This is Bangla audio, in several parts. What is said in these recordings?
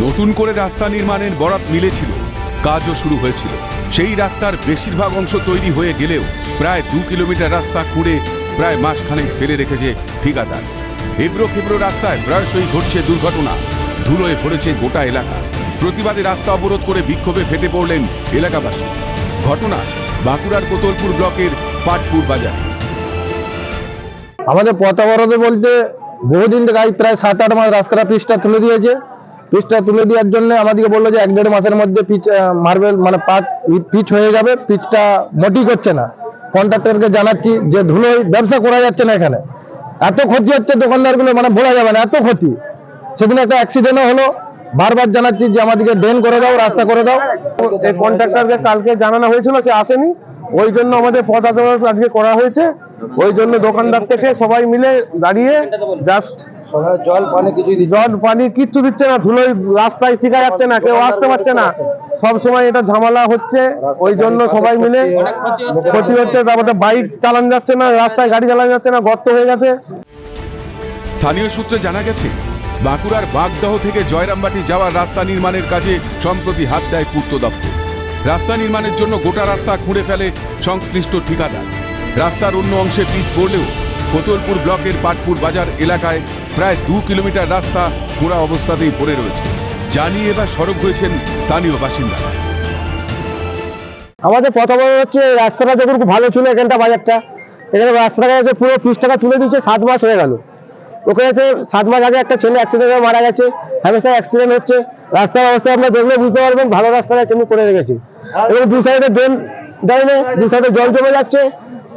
নতুন করে রাস্তা নির্মাণের বরাত মিলেছিল, কাজও শুরু হয়েছিল। সেই রাস্তার বেশিরভাগ অংশ তৈরি হয়ে গেলেও প্রায় দু কিলোমিটার রাস্তা খুঁড়ে প্রায় মাসখানেক ফেলে রেখেছে ঠিকাদার। এবড়ো খেবড়ো রাস্তায় প্রায়শই ঘটছে দুর্ঘটনা, ধুলোয় ভরেছে গোটা এলাকা। প্রতিবাদে রাস্তা অবরোধ করে বিক্ষোভে ফেটে পড়লেন এলাকাবাসী। ঘটনা বাঁকুড়ার কোতলপুর ব্লকের পাটপুর বাজার। আমাদের পথ অবরোধে বলতে বহুদিন থেকে প্রায় সাত আট মাস রাস্তাটা পিচটা তুলে দিয়েছে। পিচটা তুলে দেওয়ার জন্য আমাদেরকে বলল যে এক দেড় মাসের মধ্যে পিচ মার্বেল মানে পাট পিচ হয়ে যাবে, পিচটা মোটি করছে না। কন্ট্রাক্টরকে জানাচ্ছি যে ধুলোয় ব্যবসা করা যাচ্ছে না এখানে। এত ক্ষতি হচ্ছে দোকানদারগুলো মানে বলা যাবে না, এত ক্ষতি। সেদিন একটা অ্যাক্সিডেন্টও হলো, বারবার জানাচ্ছি যে আমাদেরকে ড্রেন করে দাও, রাস্তা করে দাও। এই কন্ট্রাক্টরকে কালকে জানানো হয়েছিল, সে আসেনি। ওই জন্য আমাদের পথ আজকে করা হয়েছে। ওই জন্য দোকানদার থেকে সবাই মিলে দাঁড়িয়ে জাস্ট জল পানি কিছুই জল পানি কিচ্ছু দিচ্ছে না ধুলোই রাস্তায় ঠিকা যাচ্ছে না কেউ আসতে পারছে না। সব সময় এটা ঝামেলা হচ্ছে ওই জন্য সবাই মিলে ক্ষতি হচ্ছে তারপরে বাইক চালানো যাচ্ছে না রাস্তায় গাড়ি চালানো যাচ্ছে না গর্ত হয়ে গেছে। স্থানীয় সূত্রে জানা গেছে বাঁকুড়ার বাগদহ থেকে জয়রামবাটি যাওয়ার রাস্তা নির্মাণের কাজে সম্প্রতি হাত দেয় পূর্ত দপ্তর। রাস্তা নির্মাণের জন্য গোটা রাস্তা খুঁড়ে ফেলে সংশ্লিষ্ট ঠিকাদার। রাস্তার অন্য অংশে পিচ পড়লেও কোতলপুর ব্লকের পাটপুর বাজার এলাকায় প্রায় দু কিলোমিটার রাস্তা খোঁড়া অবস্থাতেই পড়ে রয়েছে। জানিয়ে এবার সড়ক হয়েছেন স্থানীয় বাসিন্দারা আমাদের পথ অবরোধ হচ্ছে রাস্তাটা যখন খুব ভালো ছিল এখানটা বাজারটা। এখানে রাস্তাটা পুরো পিসটাকা তুলে দিচ্ছে সাত মাস হয়ে গেল। ওখানে সাত মাস আগে একটা ছেলে অ্যাক্সিডেন্ট হয়ে মারা গেছে হামেশা অ্যাক্সিডেন্ট হচ্ছে। রাস্তার অবস্থা আপনার দেখলে বুঝতে পারবেন, ভালো রাস্তাটা কেমন করে রেখেছে। এবং দু সাইডে ড্রেন দেয় না দু সাইডে জল জমে যাচ্ছে,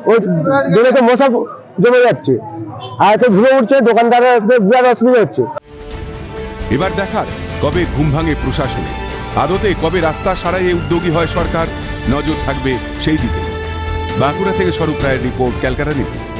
ওই ড্রেনেতে মশা জমে যাচ্ছে। আর এতে ধুয়ে উঠছে, দোকানদারের বিরাট অসুবিধা হচ্ছে। এবার দেখার কবে ঘুম ভাঙে প্রশাসনে। আদতে কবে রাস্তা সারাইয়ে উদ্যোগী হয় সরকার, নজর থাকবে সেই দিকে। বাঁকুড়া থেকে স্বরূপ রায়ের রিপোর্ট, ক্যালকাটা নিউজ।